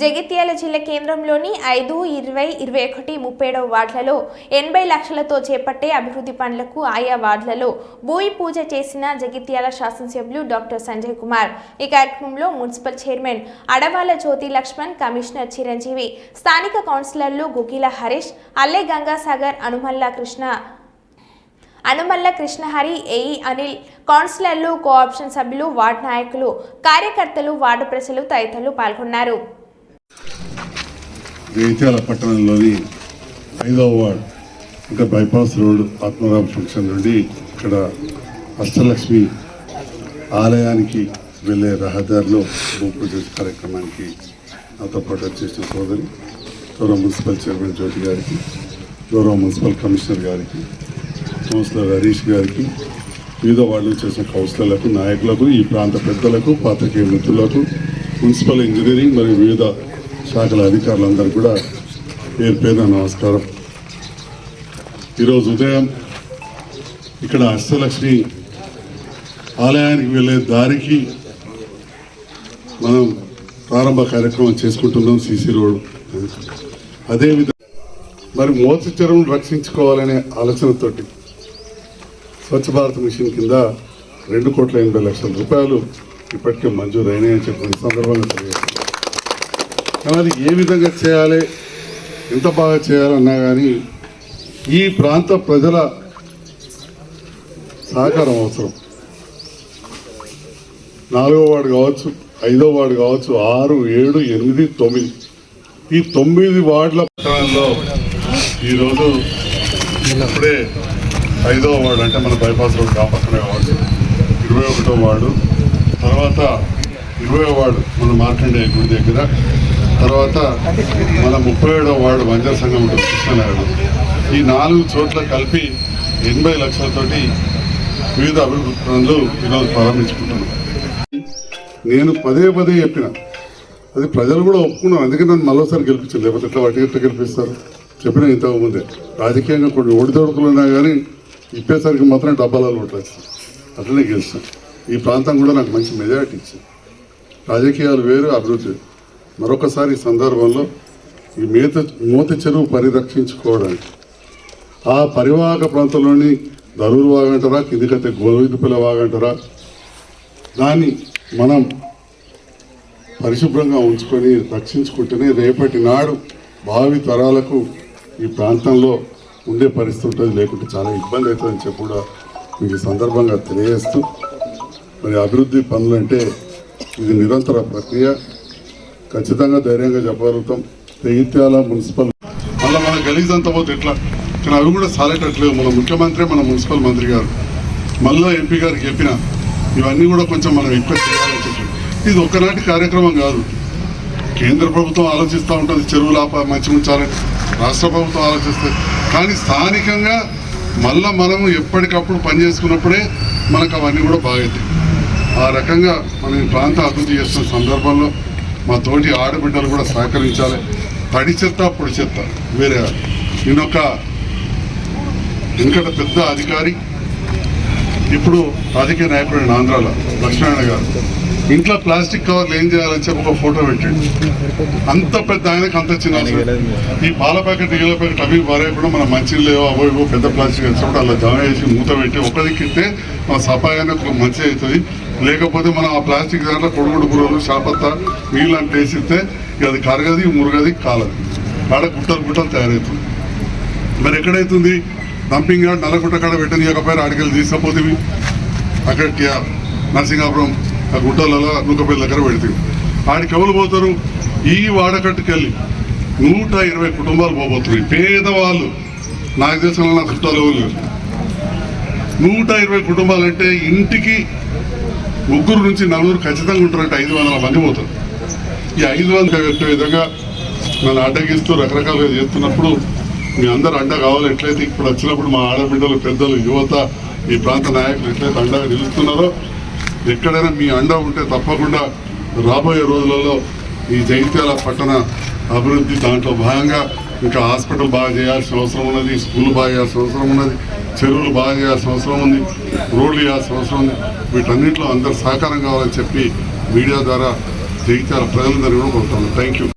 జగిత్యాల జిల్లా కేంద్రంలోని ఐదు ఇరవై ఇరవై ఒకటి ముప్పై ఏడవ వార్డులలో ఎనభై లక్షలతో చేపట్టే అభివృద్ధి పనులకు ఆయా వార్డులలో భూమి పూజ చేసిన జగిత్యాల శాసనసభ్యులు డాక్టర్ సంజయ్ కుమార్. ఈ కార్యక్రమంలో municipal chairman Adavala Jyothi Laxman commissioner Chiranjeevi స్థానిక కౌన్సిలర్లు గుగిల హరీష్ అల్లె గంగాసాగర్ అనుమల్ల కృష్ణ అనుమల్ల కృష్ణహరి ఏఈ అనిల్ కౌన్సిలర్లు కోఆప్షన్ సభ్యులు వార్డు నాయకులు కార్యకర్తలు వార్డు ప్రజలు తదితరులు పాల్గొన్నారు. జగిత్యాల పట్టణంలోని ఐదవ వార్డ్ ఇంకా బైపాస్ రోడ్ ఆత్మరామ ఫంక్షన్ నుండి ఇక్కడ అష్టలక్ష్మి ఆలయానికి వెళ్ళే రహదారిలో భూపూజ కార్యక్రమానికి నాతో పాటు వచ్చేసిన సోదరి గౌరవ మున్సిపల్ చైర్మన్ జ్యోతి గారికి గౌరవ మున్సిపల్ కమిషనర్ గారికి కౌన్సిలర్ హరీష్ గారికి వివిధ వార్డులు చేసిన కౌన్సిలర్లకు నాయకులకు ఈ ప్రాంత పెద్దలకు పాత్రికేయ మిత్రులకు మున్సిపల్ ఇంజనీరింగ్ మరియు వివిధ శాఖల అధికారులందరూ కూడా పేరు పేరున నమస్కారం. ఈరోజు ఉదయం ఇక్కడ అష్టలక్ష్మి ఆలయానికి వెళ్ళే దారికి మనం ప్రారంభ కార్యక్రమం చేసుకుంటున్నాం సీసీ రోడ్ అదేవిధంగా మరి మోతి చెరువును రక్షించుకోవాలనే ఆలోచనతోటి స్వచ్ఛ భారత్ మిషన్ కింద రెండు కోట్ల ఎనభై లక్షల రూపాయలు ఇప్పటికే మంజూరు అయినాయని చెప్పిన సందర్భంగా తెలియదు కానీ అది ఏ విధంగా చేయాలి? ఎంత బాగా చేయాలన్నా కానీ ఈ ప్రాంత ప్రజల సహకారం అవసరం. నాలుగో వార్డు కావచ్చు ఐదో వార్డు కావచ్చు ఆరు ఏడు ఎనిమిది తొమ్మిది. ఈ తొమ్మిది వార్డుల పట్టణంలో ఈరోజు ఇప్పుడే ఐదో వార్డు అంటే మన బైపాస్ రోడ్ కా పక్కనే ఇరవై ఒకటో వార్డు. తర్వాత ఇరవై వార్డు మన మాట్లాడే గుడి దగ్గర. తర్వాత మన ముప్పై ఏడో వార్డు వంజర సంఘం ఉంటుంది ఈ నాలుగు చోట్ల కలిపి ఎనభై లక్షలతోటి వివిధ అభివృద్ధి పనులు ఈరోజు ప్రారంభించుకుంటున్నాం. నేను పదే పదే చెప్పిన అది ప్రజలు కూడా ఒప్పుకున్నాం. అందుకే నన్ను మరోసారి గెలిపించారు. లేకపోతే ఎట్లా వాటి ఎట్లా గెలిపిస్తారు? చెప్పిన ఇంతకు ముందే. రాజకీయంగా కొన్ని ఒడిదొడుకులు ఉన్నా కానీ ఇప్పేసరికి మాత్రం డబ్బాలలో ఉంటుంది అట్లనే గెలిచాను. ఈ ప్రాంతం కూడా నాకు మంచి మెజారిటీ ఇచ్చింది. రాజకీయాలు వేరు అభివృద్ధి వేరు. మరొకసారి సందర్భంలో ఈ మేత మూత చెరువు పరిరక్షించుకోవడానికి. ఆ పరివాహక ప్రాంతంలోని దరూరు వాగంటారా కిందికైతే గోవిందపల్లి వాగంటారా దాన్ని మనం పరిశుభ్రంగా ఉంచుకొని రక్షించుకుంటేనే రేపటి నాడు భావి తరాలకు ఈ ప్రాంతంలో ఉండే పరిస్థితి ఉంటుంది. లేకుంటే చాలా ఇబ్బంది అవుతుందని చెప్పి కూడా మీకు ఈ సందర్భంగా తెలియజేస్తూ మరి అభివృద్ధి పనులు అంటే ఇది నిరంతర ప్రక్రియ. ఖచ్చితంగా ధైర్యంగా చెప్పగలుగుతాం. జగిత్యాల మున్సిపల్ మళ్ళీ మన గలీజ్ అంతా పోతే ఎట్లా? కానీ అవి కూడా సాలేటట్లేదు మన ముఖ్యమంత్రి మన మున్సిపల్ మంత్రి గారు. మళ్ళీ ఎంపీ గారికి చెప్పిన ఇవన్నీ కూడా కొంచెం మనం ఎక్కువ చేయాలని చెప్పి. ఇది ఒక్కనాటి కార్యక్రమం కాదు. కేంద్ర ప్రభుత్వం ఆలోచిస్తూ ఉంటుంది చెరువులు ఆప మంచి ఉంచాలని రాష్ట్ర ప్రభుత్వం ఆలోచిస్తుంది కానీ స్థానికంగా మళ్ళీ మనము ఎప్పటికప్పుడు పని చేసుకున్నప్పుడే మనకు అవన్నీ కూడా బాగవుతాయి ఆ రకంగా మనం ఈ ప్రాంత అభివృద్ధి చేస్తున్న సందర్భంలో మా తోటి ఆడబిడ్డలు కూడా సహకరించాలి. తడి చెత్త పొడి చెత్త వేరే నేనొక ఇంకట పెద్ద అధికారి. ఇప్పుడు రాజకీయ నాయకుడు ఆంధ్రాలో లక్ష్మీనారాయణ గారు. ఇంట్లో ప్లాస్టిక్ కవర్లు ఏం చేయాలని చెప్పి ఒక ఫోటో పెట్టాడు. అంత పెద్ద ఆయనకు అంత చిన్న ఈ పాల ప్యాకెట్ నీళ్ళ ప్యాకెట్ అవి కూడా మన మంచినీళ్ళు అవో ఇవో పెద్ద ప్లాస్టిక్ వచ్చినప్పుడు అలా జమ చేసి మూత పెట్టి ఒక దిక్కితే మన సఫాయాన్ని ఒక మంచి అవుతుంది. లేకపోతే మనం ఆ ప్లాస్టిక్ దాంట్లో పొడుగుడు బుర్రలు చేపత్త నీళ్ళు అంటే వేసిస్తే ఇక అది కరగది మురగది కాలదు. ఆడ గుట్టలు గుట్టలు తయారవుతుంది మరి ఎక్కడైతుంది? డంపింగ్ యార్డ్ నల్లగుట్ట కాడ పెట్టనీయకపోయారు అడిగలు తీసుకపోతే అక్కడికి నరసింహాపురం ఆ గుట్టలలో నూకపల్లి దగ్గర పెడతాయి. ఆడికి ఎవరు పోతారు? ఈ వాడకట్టుకెళ్ళి నూట ఇరవై కుటుంబాలు పోబోతున్నాయి. పేదవాళ్ళు. నాకు తెలిసిన నా చుట్టాలు ఎవరు లేరు. నూట ఇరవై కుటుంబాలు అంటే ఇంటికి ముగ్గురు నుంచి నలుగురు ఖచ్చితంగా ఉంటారంటే ఐదు వందల మంది పోతారు. ఈ ఐదు వందల పెట్టే విధంగా నన్ను అడ్డగిస్తూ రకరకాలుగా చేస్తున్నప్పుడు మీ అందరు అండ కావాలి ఎట్లయితే ఇప్పుడు వచ్చినప్పుడు మా ఆడబిడ్డలు పెద్దలు యువత ఈ ప్రాంత నాయకులు ఎట్లయితే అండగా నిలుస్తున్నారో ఎక్కడైనా మీ అండ ఉంటే తప్పకుండా రాబోయే రోజులలో ఈ జైత్యాల పట్టణ అభివృద్ధి దాంట్లో భాగంగా ఇంకా హాస్పిటల్ బాగా చేయాల్సిన అవసరం ఉన్నది స్కూల్ బాగా చేయాల్సిన అవసరం ఉన్నది చెరువులు బాగా చేయాల్సిన అవసరం ఉంది రోడ్లు చేయాల్సిన అవసరం ఉంది. వీటన్నింటిలో అందరు సహకారం కావాలని చెప్పి మీడియా ద్వారా జగిత్యాల ప్రజలందరూ కూడా కోరుతాను థ్యాంక్ యూ